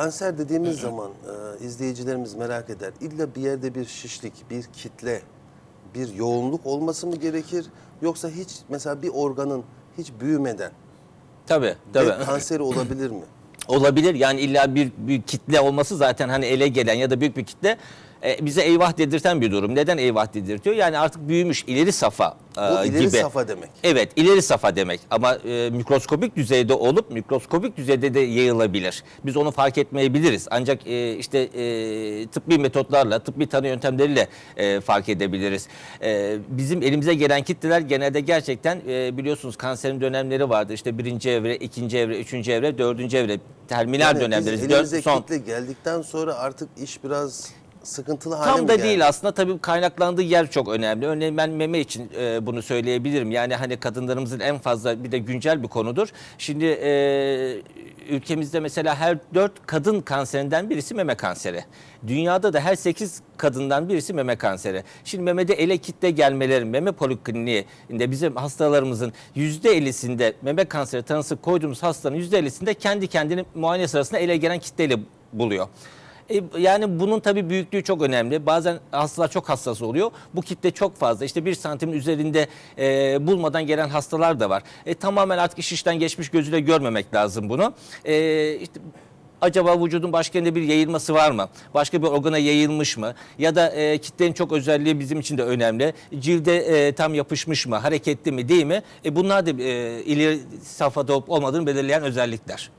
kanser dediğimiz zaman e, izleyicilerimiz merak eder. İlla bir yerde bir şişlik, bir kitle, bir yoğunluk olması mı gerekir? Yoksa hiç mesela bir organın hiç büyümeden Tabii, bir tabii. kanseri olabilir mi? Olabilir yani illa bir, bir kitle olması zaten hani ele gelen ya da büyük bir kitle e, bize eyvah dedirten bir durum. Neden eyvah dedirtiyor? Yani artık büyümüş ileri safa e, Bu ileri gibi. safa demek. Evet ileri safa demek ama e, mikroskopik düzeyde olup mikroskopik düzeyde de yayılabilir. Biz onu fark etmeyebiliriz. Ancak e, işte e, tıbbi metotlarla, tıbbi tanı yöntemleriyle e, fark edebiliriz. E, bizim elimize gelen kitleler genelde gerçekten e, biliyorsunuz kanserin dönemleri vardır. İşte birinci evre, ikinci evre, üçüncü evre, dördüncü evre, terminal Yani biz dönemleri. elimize Dön- son- kitle geldikten sonra artık iş biraz sıkıntılı hale mi Tam da geldi? değil aslında tabii kaynaklandığı yer çok önemli. Örneğin ben meme için e, bunu söyleyebilirim. Yani hani kadınlarımızın en fazla bir de güncel bir konudur. Şimdi e, ülkemizde mesela her dört kadın kanserinden birisi meme kanseri. Dünyada da her sekiz kadından birisi meme kanseri. Şimdi memede ele kitle gelmeleri, meme polikliniğinde bizim hastalarımızın yüzde ellisinde meme kanseri tanısı koyduğumuz hastanın yüzde ellisinde kendi kendini muayene sırasında ele gelen kitleyle buluyor. E, yani bunun tabii büyüklüğü çok önemli. Bazen hastalar çok hassas oluyor. Bu kitle çok fazla. İşte bir santimin üzerinde e, bulmadan gelen hastalar da var. E, tamamen artık iş işten geçmiş gözüyle görmemek lazım bunu. E, işte acaba vücudun başka yerinde bir yayılması var mı? Başka bir organa yayılmış mı? Ya da e, kitlenin çok özelliği bizim için de önemli. Cilde e, tam yapışmış mı? Hareketli mi değil mi? E, bunlar da e, ileri safhada olup olmadığını belirleyen özellikler.